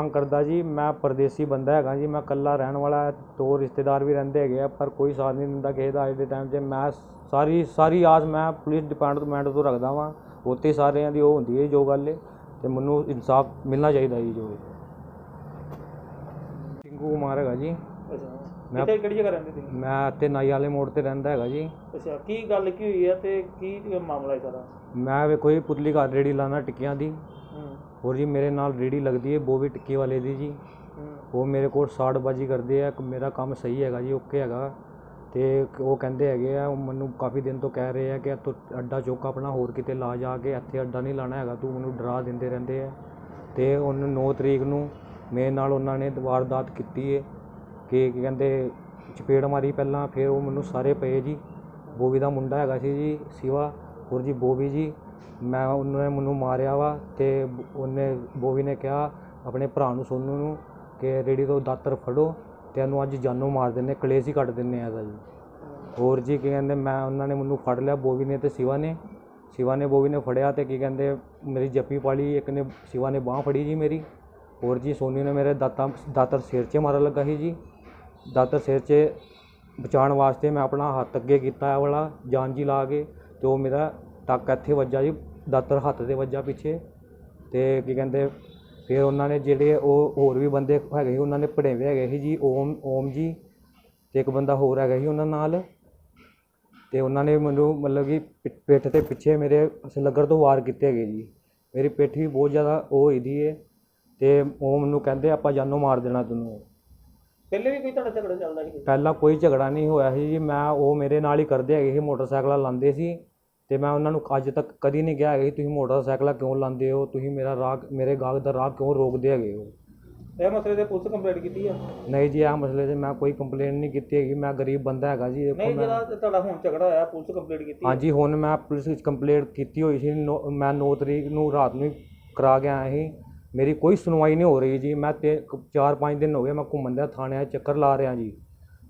ਮੰਗ ਕਰਦਾ ਜੀ ਮੈਂ ਪਰਦੇਸੀ ਬੰਦਾ ਹੈਗਾ ਜੀ ਮੈਂ ਇਕੱਲਾ ਰਹਿਣ ਵਾਲਾ ਦੋ ਰਿਸ਼ਤੇਦਾਰ ਵੀ ਰਹਿੰਦੇ ਹੈਗੇ ਆ ਪਰ ਕੋਈ ਸਾਥ ਨਹੀਂ ਦਿੰਦਾ ਕਿਸੇ ਦਾ ਅੱਜ ਦੇ ਟਾਈਮ 'ਚ। ਮੈਂ ਸਾਰੀ ਸਾਰੀ ਆਸ ਮੈਂ ਪੁਲਿਸ ਡਿਪਾਰਟਮੈਂਟ ਤੋਂ ਰੱਖਦਾ ਵਾਂ ਉੱਥੇ ਸਾਰਿਆਂ ਦੀ ਉਹ ਹੁੰਦੀ ਹੈ ਜੋ ਗੱਲ ਹੈ ਤੇ ਮੈਨੂੰ ਇਨਸਾਫ ਮਿਲਣਾ ਚਾਹੀਦਾ ਜੀ ਜੋ ਹੈ ਟਿੰਕੂ ਕੁਮਾਰ ਹੈਗਾ ਜੀ। ਮੈਂ- ਕਿੱਥੇ ਕਿਹੜੀ ਜਗ੍ਹਾ ਰਹਿੰਦੇ ਤੁਸੀਂ? ਮੈਂ ਇੱਥੇ ਨਾਈ ਵਾਲੇ ਮੋੜ ਤੇ ਰਹਿੰਦਾ ਹੈਗਾ ਜੀ। ਅੱਛਾ ਕੀ ਗੱਲ ਕੀ ਹੋਈ ਹੈ ਤੇ ਕੀ ਮਾਮਲਾ ਹੈ ਸਾਰਾ? ਮੈਂ ਵੇਖੋ ਜੀ ਪੁਤਲੀ ਘਰ ਰੇੜੀ ਲਾਣਾ ਟਿੱਕੀਆਂ ਦੀ। ਹੋਰ ਜੀ ਮੇਰੇ ਨਾਲ ਰੇੜੀ ਲੱਗਦੀ ਹੈ ਬੋਵੀ ਟਿੱਕੀ ਵਾਲੇ ਦੀ ਜੀ। ਉਹ ਮੇਰੇ ਕੋਲ ਸਾੜਬਾਜੀ ਕਰਦੇ ਆ ਮੇਰਾ ਕੰਮ ਸਹੀ ਹੈਗਾ ਜੀ ਓਕੇ ਹੈਗਾ। ਤੇ ਉਹ ਕਹਿੰਦੇ ਹੈਗੇ ਆ ਉਹ ਮੈਨੂੰ ਕਾਫੀ ਦਿਨ ਤੋਂ ਕਹਿ ਰਹੇ ਆ ਕਿ ਤੂੰ ਅੱਡਾ ਚੁੱਕ ਆਪਣਾ ਹੋਰ ਕਿਤੇ ਲਾ ਜਾ ਕੇ ਇੱਥੇ ਅੱਡਾ ਨਹੀਂ ਲਾਣਾ ਹੈਗਾ ਤੂੰ ਮੈਨੂੰ ਡਰਾ ਦਿੰਦੇ ਰਹਿੰਦੇ ਆ। ਤੇ ਉਹਨੂੰ 9 ਤਰੀਕ ਨੂੰ ਮੇਰੇ ਨਾਲ ਉਹਨਾਂ ਨੇ ਵਾਰਦਾਤ ਕੀਤੀ ਹੈ ਕਿ ਕੀ ਕਹਿੰਦੇ ਚਪੇੜ ਮਾਰੀ ਪਹਿਲਾਂ ਫਿਰ ਉਹ ਮੈਨੂੰ ਸਾਰੇ ਪਏ ਜੀ। ਬੋਵੀ ਦਾ ਮੁੰਡਾ ਹੈਗਾ ਸੀ ਜੀ ਸਿਵਾ ਹੋਰ ਜੀ ਬੋਵੀ ਜੀ। ਮੈਂ ਉਹਨੇ ਮੈਨੂੰ ਮਾਰਿਆ ਵਾ ਅਤੇ ਬ- ਉਹਨੇ ਬੋਵੀ ਨੇ ਕਿਹਾ ਆਪਣੇ ਭਰਾ ਨੂੰ, ਸੋਨੂੰ ਨੂੰ ਕਿ ਰੇੜੀ ਤੋਂ ਦਾਤਰ ਫੜੋ ਅਤੇ ਇਹਨੂੰ ਅੱਜ ਜਾਨੋਂ ਮਾਰ ਦਿੰਦੇ, ਕਲੇਸ਼ ਹੀ ਕੱਢ ਦਿੰਦੇ ਹਾਂ ਇਹਦਾ ਜੀ। ਹੋਰ ਜੀ ਕੀ ਕਹਿੰਦੇ, ਮੈਂ ਉਹਨਾਂ ਨੇ ਮੈਨੂੰ ਫੜ ਲਿਆ ਬੋਬੀ ਨੇ ਅਤੇ ਸਿਵਾ ਨੇ। ਸਿਵਾ ਨੇ ਬੋਵੀ ਨੇ ਫੜਿਆ ਅਤੇ ਕੀ ਕਹਿੰਦੇ, ਮੇਰੀ ਜੱਫੀ ਪਾਲੀ, ਇੱਕ ਨੇ ਸਿਵਾ ਨੇ ਬਾਂਹ ਫੜੀ ਜੀ ਮੇਰੀ। ਹੋਰ ਜੀ ਸੋਨੀ ਨੇ ਮੇਰੇ ਦਾਤਾਂ, ਦਾਤਰ ਸਿਰ 'ਚ ਮਾਰਨ ਲੱਗਾ ਸੀ ਜੀ। ਦਾਤਰ ਸਿਰ 'ਚ ਬਚਾਉਣ ਵਾਸਤੇ ਮੈਂ ਆਪਣਾ ਹੱਥ ਅੱਗੇ ਕੀਤਾ ਇਹ ਵਾਲਾ, ਜਾਨ ਜੀ ਲਾ ਕੇ ਅਤੇ ਉਹ ਮੇਰਾ ਟੱਕ ਇੱਥੇ ਵੱਜਾ ਜੀ ਦਾਤਰ ਹੱਥ ਤੇ ਵੱਜਾ ਪਿੱਛੇ। ਤੇ ਕੀ ਕਹਿੰਦੇ ਫਿਰ ਉਹਨਾਂ ਨੇ ਜਿਹੜੇ ਉਹ ਹੋਰ ਵੀ ਬੰਦੇ ਹੈਗੇ ਸੀ ਉਹਨਾਂ ਨੇ ਭੜੇਵੇਂ ਹੈਗੇ ਸੀ ਜੀ ਓਮ ਓਮ ਜੀ ਤੇ ਇੱਕ ਬੰਦਾ ਹੋਰ ਹੈਗਾ ਸੀ ਉਹਨਾਂ ਨਾਲ। ਤੇ ਉਹਨਾਂ ਨੇ ਮੈਨੂੰ ਮਤਲਬ ਕਿ ਪਿ- ਪਿੱਠ ਤੇ ਪਿੱਛੇ ਮੇਰੇ ਲੱਗਰ ਤੋਂ ਵਾਰ ਕੀਤੇ ਹੈਗੇ ਜੀ। ਮੇਰੀ ਪਿੱਠ ਵੀ ਬਹੁਤ ਜ਼ਿਆਦਾ ਉਹ ਹੋਈ ਦੀ ਹੈ ਤੇ ਉਹ ਮੈਨੂੰ ਕਹਿੰਦੇ ਆਪਾਂ ਜਾਨੋਂ ਮਾਰ ਦੇਣਾ ਤੈਨੂੰ। ਪਹਿਲੇ ਵੀ ਕੋਈ ਤੁਹਾਡਾ ਝਗੜਾ ਚੱਲਦਾ ਸੀ? ਪਹਿਲਾਂ ਕੋਈ ਝਗੜਾ ਨਹੀਂ ਹੋਇਆ ਸੀ ਜੀ। ਮੈਂ ਉਹ ਮੇਰੇ ਨਾਲ ਹੀ ਕਰਦੇ ਹੈਗੇ ਸੀ ਮੋਟਰਸਾਈਕਲਾਂ ਲਾਉਂਦੇ ਸੀ। ਤੇ ਮੈਂ ਉਹਨਾਂ ਨੂੰ ਅੱਜ ਤੱਕ ਕਦੀ ਨਹੀਂ ਕਿਹਾ ਹੈਗਾ ਕਿ ਤੁਸੀਂ ਮੋਟਰਸਾਈਕਲਾਂ ਕਿਉਂ ਲਾਉਂਦੇ ਹੋ ਤੁਸੀਂ ਮੇਰਾ ਰਾਹ ਮੇਰੇ ਗਾਹਕ ਦਾ ਰਾਹ ਕਿਉਂ ਰੋਕਦੇ ਹੈਗੇ ਹੋ? ਇਹ ਮਸਲੇ ਤੇ ਪੁਲਿਸ ਕੰਪਲੇਂਟ ਕੀਤੀ ਆ? ਨਹੀਂ ਜੀ ਇਹ ਮਸਲੇ 'ਤੇ ਮੈਂ ਕੋਈ ਕੰਪਲੇਂਟ ਨਹੀਂ ਕੀਤੀ ਹੈਗੀ ਮੈਂ ਗਰੀਬ ਬੰਦਾ ਹੈਗਾ ਜੀ ਦੇਖੋ ਨਹੀਂ ਮੈਂ ਜਿਹੜਾ ਤੁਹਾਡਾ ਹੁਣ ਝਗੜਾ ਹੋਇਆ ਪੁਲਿਸ ਕੰਪਲੇਂਟ ਕੀਤੀ ਆ? ਹਾਂਜੀ ਹੁਣ ਮੈਂ ਪੁਲਿਸ ਵਿੱਚ ਕੰਪਲੇਂਟ ਕੀਤੀ ਹੋਈ ਸੀ ਨੌ- ਮੈਂ 9 ਤਰੀਕ ਨੂੰ ਰਾਤ ਨੂੰ ਹੀ ਕਰਾ ਆਇਆ ਸੀ। ਮੇਰੀ ਕੋਈ ਸੁਣਵਾਈ ਨਹੀਂ ਹੋ ਰਹੀ ਜੀ ਮੈਂ ਤੇ 4-5 ਦਿਨ ਹੋ ਗਏ ਮੈਂ ਘੁੰਮਣ ਦਾ ਥਾਣਿਆਂ 'ਚ ਚੱਕਰ ਲਾ ਰਿਹਾ ਜੀ।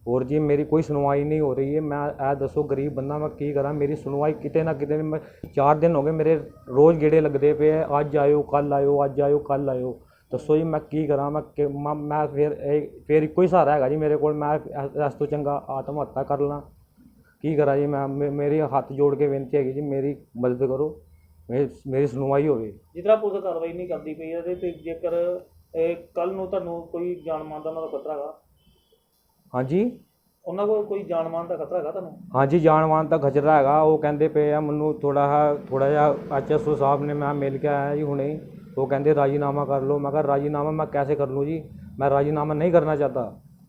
ਹੋਰ ਜੀ ਮੇਰੀ ਕੋਈ ਸੁਣਵਾਈ ਨਹੀਂ ਹੋ ਰਹੀ ਹੈ। ਮੈਂ ਇਹ ਦੱਸੋ ਗਰੀਬ ਬੰਦਾ ਮੈਂ ਕੀ ਕਰਾਂ? ਮੇਰੀ ਸੁਣਵਾਈ ਕਿਤੇ ਨਾ ਕਿਤੇ ਮੈਂ 4 ਦਿਨ ਹੋ ਗਏ ਮੇਰੇ ਰੋਜ਼ ਗੇੜੇ ਲੱਗਦੇ ਪਏ ਆ, ਅੱਜ ਆਇਓ ਕੱਲ ਆਇਓ ਅੱਜ ਆਇਓ ਕੱਲ ਆਇਓ। ਦੱਸੋ ਜੀ ਮੈਂ ਕੀ ਕਰਾਂ? ਮੈਂ ਕਿ- ਮੈਂ ਮੈਂ ਫਿਰ ਇਹ ਫਿਰ ਇੱਕੋ ਹੀ ਸਹਾਰਾ ਹੈਗਾ ਜੀ ਮੇਰੇ ਕੋਲ। ਮੈਂ ਇਸ ਤੋਂ ਚੰਗਾ ਆਤਮ ਹੱਤਿਆ ਕਰ ਲਾਂ। ਕੀ ਕਰਾਂ ਜੀ? ਮੈਂ ਮੇ- ਮੇਰੀ ਹੱਥ ਜੋੜ ਕੇ ਬੇਨਤੀ ਹੈਗੀ ਜੀ ਮੇਰੀ ਮਦਦ ਕਰੋ। ਮੇਰੀ ਮੇਰੀ ਸੁਣਵਾਈ ਹੋਵੇ। ਜਿਸ ਪੁਲਿਸ ਕਾਰਵਾਈ ਨਹੀਂ ਕਰਦੀ ਪਈ ਹੈ ਤੇ ਜੇਕਰ ਕੱਲ ਨੂੰ ਤੁਹਾਨੂੰ ਕੋਈ ਜਾਨ ਮਾਨ ਦਾ ਉਹਨਾਂ ਦਾ ਖਤਰਾ ਹੈਗਾ ਹਾਂਜੀ ਉਹਨਾਂ ਕੋਲ ਕੋਈ ਜਾਨ ਮਾਨ ਦਾ ਖਤਰਾ ਹੈਗਾ ਤੁਹਾਨੂੰ ਹਾਂਜੀ ਜਾਨਵਾਨ ਤਾਂ ਖਚਰਾ ਹੈਗਾ ਉਹ ਕਹਿੰਦੇ ਪਏ ਆ ਮੈਨੂੰ ਥੋੜਾ ਥੋੜਾ ਜਿਹਾ ਐਚਐਸਓ ਸਾਹਿਬ ਨੇ ਮੈਂ ਮਿਲ ਕੇ ਆਇਆ ਜੀ ਹੁਣੇ ਹੀ। ਉਹ ਕਹਿੰਦੇ ਰਾਜੀਨਾਮਾ ਕਰ ਲਓ ਮੈਂ ਕਿਹਾ ਰਾਜੀਨਾਮਾ मैं कैसे कर लूँ जी मैं राजीनामा नहीं करना चाहता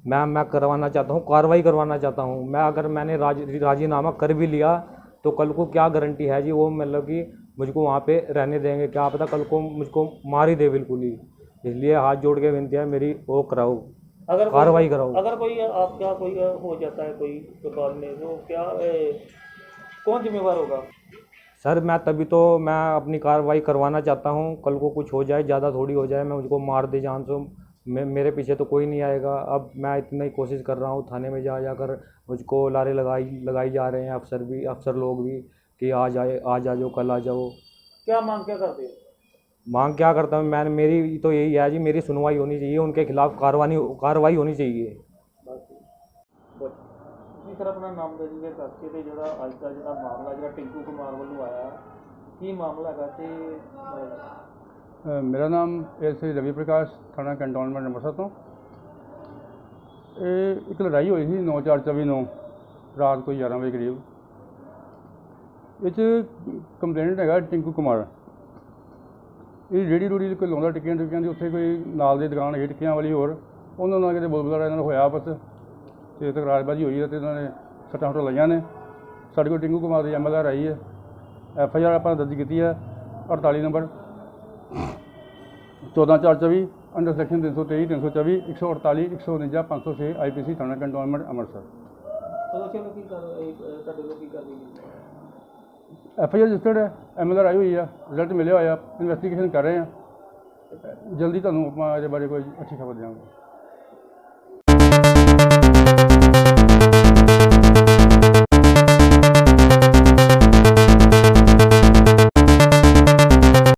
मैं मैं करवाना चाहता हूँ कार्रवाई करवाना चाहता हूँ मैं अगर मैंने राज राजीनामा कर भी लिया तो कल को क्या गारंटी है जी वो मतलब कि मुझको वहाँ पे रहने देंगे क्या पता कल को मुझको मार ही दे बिल्कुल ही इसलिए हाथ जोड़ के विनती है मेरी वो कराओ अगर कार्रवाई कराओ। अगर कोई आपका कोई हो जाता है कोई बाद में तो क्या ए, कौन जिम्मेवार होगा? सर मैं तभी तो मैं अपनी कार्रवाई करवाना चाहता हूँ। कल को कुछ हो जाए ज़्यादा थोड़ी हो जाए मैं मुझको मार दे जान से। मे मेरे पीछे तो कोई नहीं आएगा। अब मैं इतना ही कोशिश कर रहा हूँ थाने में जा जाकर मुझको लारे लगाई लगाई जा रहे हैं अफसर भी अफसर लोग भी कि आ जाए आज आ जाओ कल आ जाओ। क्या मांग क्या करते हो? मांग क्या करता हूँ मैं मेरी तो यही है जी मेरी सुनवाई होनी चाहिए उनके खिलाफ कार्रवाई कार्रवाई होनी चाहिए ਜੀ ਸਰ ਆਪਣਾ ਨਾਮ ਦੇ ਦਿਓ ਕਰਕੇ ਤੇ ਜਿਹੜਾ ਅੱਜ ਦਾ ਜਿਹੜਾ ਮਾਮਲਾ ਜਿਹੜਾ ਟਿੰਕੂ ਕੁਮਾਰ ਵੱਲੋਂ ਆਇਆ ਕੀ ਮਾਮਲਾ ਹੈਗਾ ਤੇ ਅਹ, ਅ, ਮੇਰਾ ਨਾਮ ਐਸ ਰਵੀ ਪ੍ਰਕਾਸ਼ ਥਾਣਾ ਕੰਟੋਨਮੈਂਟ ਅੰਮ੍ਰਿਤਸਰ ਤੋਂ ਇਹ ਇੱਕ ਲੜਾਈ ਹੋਈ ਸੀ 9424 ਨੂੰ ਰਾਤ ਕੋਈ 11 ਵਜੇ ਕਰੀਬ ਇਹ 'ਚ ਕੰਪਲੇਂਟ ਹੈਗਾ ਟਿੰਕੂ ਕੁਮਾਰ ਇਹ ਰੇੜੀ ਰੂੜੀ ਕੋਈ ਲਾਉਂਦਾ ਟਿੱਕੀਆਂ ਟਿੱਕੀਆਂ ਦੀ ਉੱਥੇ ਕੋਈ ਨਾਲ ਦੀ ਦੁਕਾਨ ਹੈ ਟਿੱਕੀਆਂ ਵਾਲੀ ਹੋਰ ਉਹਨਾਂ ਨਾਲ ਕਿਤੇ ਬੋਲਬਲਾ ਇਹਨਾਂ ਨੂੰ ਹੋਇਆ ਆਪਸ 'ਚ ਤੇ ਤਕਰਾਰਬਾਜ਼ੀ ਹੋਈ ਹੈ ਤੇ ਇਹਨਾਂ ਨੇ ਸੱਟਾਂ ਫਟਾਂ ਲਈਆਂ ਨੇ। ਸਾਡੇ ਕੋਲ ਟਿੰਕੂ ਕੁਮਾਰ ਦੀ ਐਮਐਲਆਰ ਆਈ ਹੈ ਐਫ ਆਈ ਆਰ ਆਪਾਂ ਦਰਜ ਕੀਤੀ ਹੈ 48 ਨੰਬਰ। 14424 ਅੰਡਰ ਸੈਕਸ਼ਨ 323 324 148 149 506 ਆਈਪੀਸੀ ਥਾਣਾ ਕੰਟੋਨਮੈਂਟ ਅੰਮ੍ਰਿਤਸਰ। ਉਹਦੇ ਚਲੋ ਕੀ ਕਰ ਇਹ, ਅਹ, ਤੁਹਾਡੇ ਕੋਲ ਕੀ ਕਰ ਰਹੀ ਐਫ ਆਈ ਆਰ ਰਜਿਸਟਰਡ ਹੈ ਐਮਐਲਆਰ ਆਈ ਹੋਈ ਆ ਰਿਜ਼ਲਟ ਮਿਲਿਆ ਹੋਇਆ ਇਨਵੈਸਟੀਗੇਸ਼ਨ ਕਰ ਰਹੇ ਆ। ਜਲਦੀ ਤੁਹਾਨੂੰ ਆਪਾਂ ਇਹਦੇ ਬਾਰੇ ਕੋਈ ਅੱਛੀ ਖਬਰ ਦੇਵਾਂਗੇ।